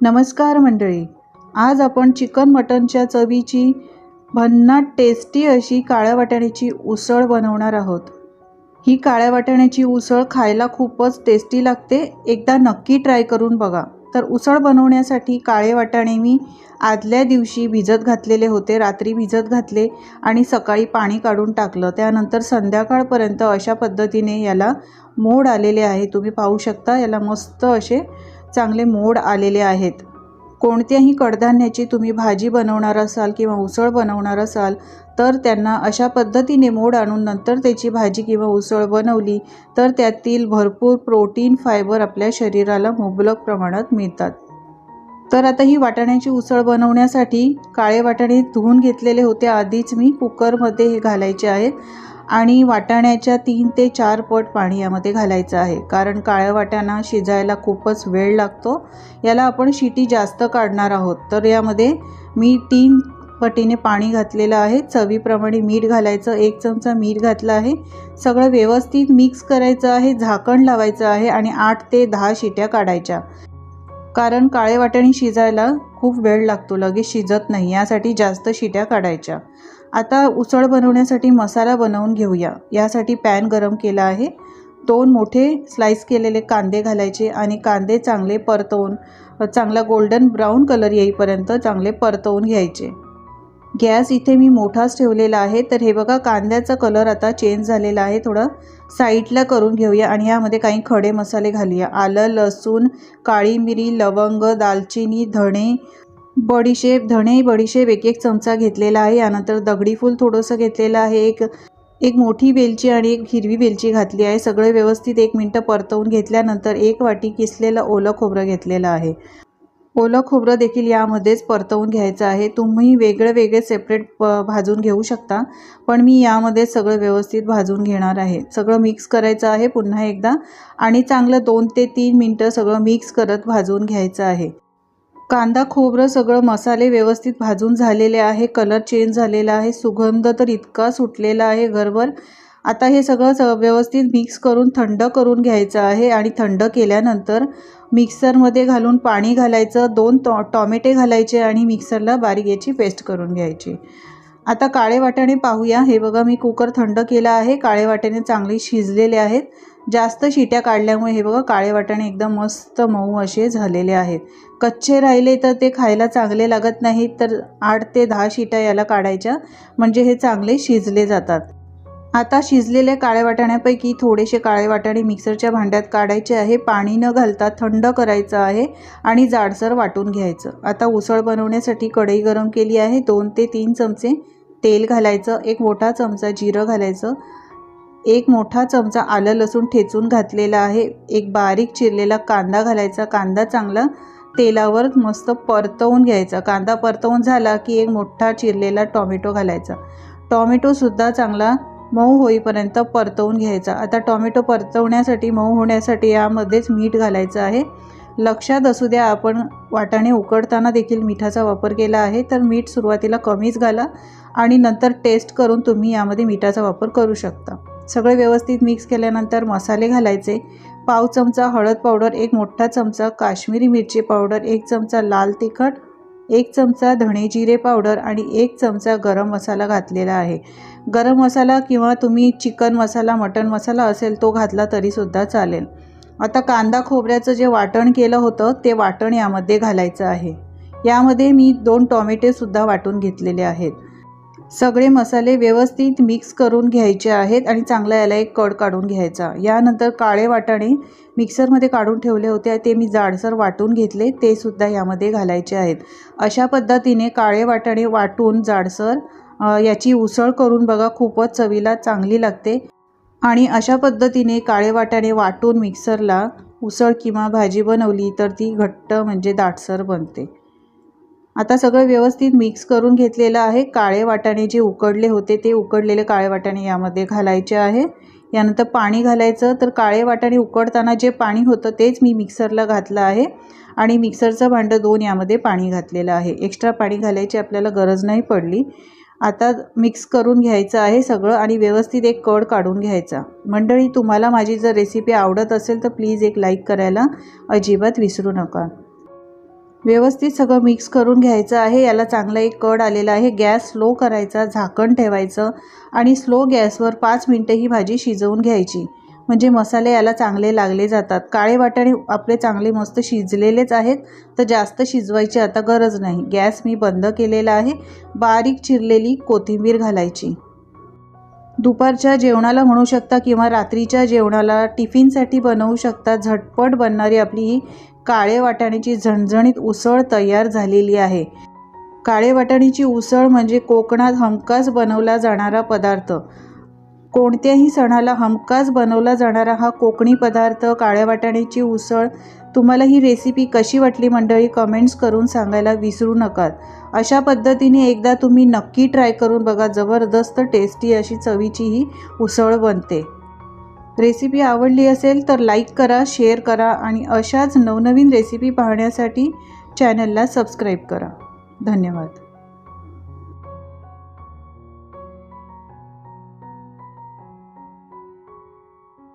नमस्कार मंडळी. आज आपण चिकन मटनच्या चवीची भन्नाट टेस्टी अशी काळ्या वाटाण्याची उसळ बनवणार आहोत. ही काळ्या वाटाण्याची उसळ खायला खूपच टेस्टी लागते. एकदा नक्की ट्राय करून बघा. तर उसळ बनवण्यासाठी काळे वाटाणे मी आदल्या दिवशी भिजत घातलेले होते. रात्री भिजत घातले आणि सकाळी पाणी काढून टाकलं. त्यानंतर संध्याकाळपर्यंत अशा पद्धतीने याला मोड आलेले आहे. तुम्ही पाहू शकता याला मस्त असे चांगले मोड आलेले आहेत. कोणत्याही कडधान्याची तुम्ही भाजी बनवणार असाल किंवा उसळ बनवणार असाल तर त्यांना अशा पद्धतीने मोड आणून नंतर त्याची भाजी किंवा उसळ बनवली तर त्यातील भरपूर प्रोटीन फायबर आपल्या शरीराला मुबलक प्रमाणात मिळतात. तर आता ही वाटाण्याची उसळ बनवण्यासाठी काळे वाटाणे धुवून घेतलेले होते. आधीच मी कुकरमध्ये हे घालायचे आहेत. आणि वाटाण्याच्या तीन ते चार पट पाणी यामध्ये घालायचं आहे. कारण काळ्या वाटाणा शिजायला खूपच वेळ लागतो. याला आपण शिटी जास्त काढणार आहोत. तर यामध्ये मी तीन पटीने पाणी घातलेलं आहे. चवीप्रमाणे मीठ घालायचं. एक चमचा मीठ घातलं आहे. सगळं व्यवस्थित मिक्स करायचं आहे. झाकण लावायचं आहे आणि आठ ते दहा शिट्या काढायच्या. कारण काळे वाटाणे शिजायला खूप वेळ लागतो. लगेच शिजत नाही. यासाठी जास्त शिट्या काढायच्या. आता उसळ बनवण्यासाठी मसाला बनवून घेऊया. यासाठी पॅन गरम केला आहे. दोन मोठे स्लाईस केलेले कांदे घालायचे आणि कांदे चांगले परतवून चांगला गोल्डन ब्राऊन कलर येईपर्यंत चांगले परतवून घ्यायचे. गॅस इथे मी मोठाच ठेवलेला आहे. तर हे बघा कांद्याचा कलर आता चेंज झालेला आहे. थोडं साईडला करून घेऊया आणि यामध्ये काही खडे मसाले घालूया. आलं लसूण काळी मिरी लवंग दालचिनी धणे बडीशेप धणे बडीशेप एक एक चमचा घेतलेला आहे. यानंतर दगडी फूल थोडंसं घेतलेलं आहे. एक एक मोठी वेलची आणि एक हिरवी वेलची घातली आहे. सगळे व्यवस्थित एक मिनटं परतवून घेतल्यानंतर एक वाटी किसलेलं ओलं खोबरं घेतलेलं आहे. ओलं खोबरं देखील यामध्येच परतवून घ्यायचं आहे. तुम्ही वेगळे वेगळे सेपरेट प भाजून घेऊ शकता. पण मी यामध्ये सगळं व्यवस्थित भाजून घेणार आहे. सगळं मिक्स करायचं आहे पुन्हा एकदा. आणि चांगलं दोन ते तीन मिनटं सगळं मिक्स करत भाजून घ्यायचं आहे. कांदा खोबरं सगळं मसाले व्यवस्थित भाजून झालेले आहे. कलर चेंज झालेला आहे. सुगंध तर इतका सुटलेला आहे घरभर. आता हे सगळं स व्यवस्थित मिक्स करून थंड करून घ्यायचं आहे आणि थंड केल्यानंतर मिक्सरमध्ये घालून पाणी घालायचं दोन टॉ टॉमॅटे घालायचे आणि मिक्सरला बारीक याची पेस्ट करून घ्यायची. आता काळे वाटाणे पाहूया. हे बघा मी कुकर थंड केला आहे. काळे वाटाणे चांगले शिजलेले आहेत. जास्त शिट्या काढल्यामुळे हे बघा काळे वाटाणे एकदम मस्त मऊ असे झालेले आहेत. कच्चे राहिले तर ते खायला चांगले लागत नाहीत तर आठ ते दहा शिटा याला काढायच्या. म्हणजे हे चांगले शिजले जातात. आता शिजलेल्या काळ्या वाटाण्यापैकी थोडेसे काळे वाटाणे मिक्सरच्या भांड्यात काढायचे आहे. पाणी न घालता थंड करायचं आहे आणि जाडसर वाटून घ्यायचं. आता उसळ बनवण्यासाठी कढई गरम केली आहे. दोन ते तीन चमचे तेल घालायचं. एक मोठा चमचा जिरं घालायचं. एक मोठा चमचा आलं लसूण ठेचून घातलेला आहे. एक बारीक चिरलेला कांदा घालायचा. कांदा चांगला तेलावर मस्त परतवून घ्यायचा. कांदा परतवून झाला की एक मोठा चिरलेला टॉमॅटो घालायचा. टॉमॅटोसुद्धा चांगला मऊ होईपर्यंत परतवून घ्यायचा. आता टॉमॅटो परतवण्यासाठी मऊ होण्यासाठी यामध्येच मीठ घालायचं आहे. लक्षात असू द्या आपण वाटाणे उकडताना देखील मिठाचा वापर केला आहे तर मीठ सुरुवातीला कमीच घाला आणि नंतर टेस्ट करून तुम्ही यामध्ये मिठाचा वापर करू शकता. सगळे व्यवस्थित मिक्स केल्यानंतर मसाले घालायचे. पाव चमचा हळद पावडर एक मोठा चमचा काश्मीरी मिरची पावडर एक चमचा लाल तिखट एक चमचा धणे जिरे पावडर आणि एक चमचा गरम मसाला घातलेला आहे. गरम मसाला किंवा तुम्ही चिकन मसाला मटन मसाला असेल तो घातला तरीसुद्धा चालेल. आता कांदा खोबऱ्याचं जे वाटण केलं होतं ते वाटण यामध्ये घालायचं आहे. यामध्ये मी दोन टॉमॅटोसुद्धा वाटून घेतलेले आहेत. सगळे मसाले व्यवस्थित मिक्स करून घ्यायचे आहेत आणि चांगला याला एक कड काढून घ्यायचा. यानंतर काळे वाटाणे मिक्सरमध्ये काढून ठेवले होते. ते मी जाडसर वाटून घेतले. ते सुद्धा यामध्ये घालायचे आहेत. अशा पद्धतीने काळे वाटाणे वाटून जाडसर याची उसळ करून बघा खूपच चवीला चांगली लागते. आणि अशा पद्धतीने काळे वाटाणे वाटून मिक्सरला उसळ किंवा भाजी बनवली तर ती घट्ट म्हणजे दाटसर बनते. आता सगळं व्यवस्थित मिक्स करून घेतलेलं आहे. काळे वाटाणे जे उकडले होते ते उकडलेले काळे वाटाणे यामध्ये घालायचे आहे. यानंतर पाणी घालायचं. तर काळे वाटाणे उकडताना जे पाणी होतं तेच मी मिक्सरला घातलं आहे. आणि मिक्सरचं भांडं दोन यामध्ये पाणी घातलेलं आहे. एक्स्ट्रा पाणी घालायची आपल्याला गरज नाही पडली. आता मिक्स करून घ्यायचं आहे सगळं आणि व्यवस्थित एक कड काढून घ्यायचा. मंडळी तुम्हाला माझी जर रेसिपी आवडत असेल तर प्लीज एक लाईक करायला अजिबात विसरू नका. व्यवस्थित सगळं मिक्स करून घ्यायचं आहे. याला चांगला एक कड आलेला आहे. गॅस स्लो करायचा झाकण ठेवायचं आणि स्लो गॅसवर पाच मिनटं ही भाजी शिजवून घ्यायची. म्हणजे मसाले याला चांगले लागले जातात. काळे वाटाणे आपले चांगले मस्त शिजलेलेच आहेत. तर जास्त शिजवायची आता गरज नाही. गॅस मी बंद केलेला आहे. बारीक चिरलेली कोथिंबीर घालायची. दुपारच्या जेवणाला म्हणू शकता किंवा रात्रीच्या जेवणाला टिफिनसाठी बनवू शकता झटपट बनणारी आपली ही काळे वाटाण्याची झणझणीत उसळ तयार झालेली आहे. काळे वाटाण्याची उसळ म्हणजे कोकणात हमखास बनवला जाणारा पदार्थ. कोणत्याही सणाला हमखास बनवला जाणारा हा कोकणी पदार्थ काळ्या वाटाण्याची उसळ तुम्हाला ही रेसिपी कशी वाटली मंडळी? कमेंट्स करून सांगायला विसरू नका. अशा पद्धतीने एकदा तुम्ही नक्की ट्राय करून बघा जबरदस्त टेस्टी अशी चवीची ही उसळ बनते. रेसिपी आवडली असेल तर लाईक करा शेअर करा आणि अशाच नवनवीन रेसिपी पाहण्यासाठी चॅनलला सबस्क्राईब करा. धन्यवाद.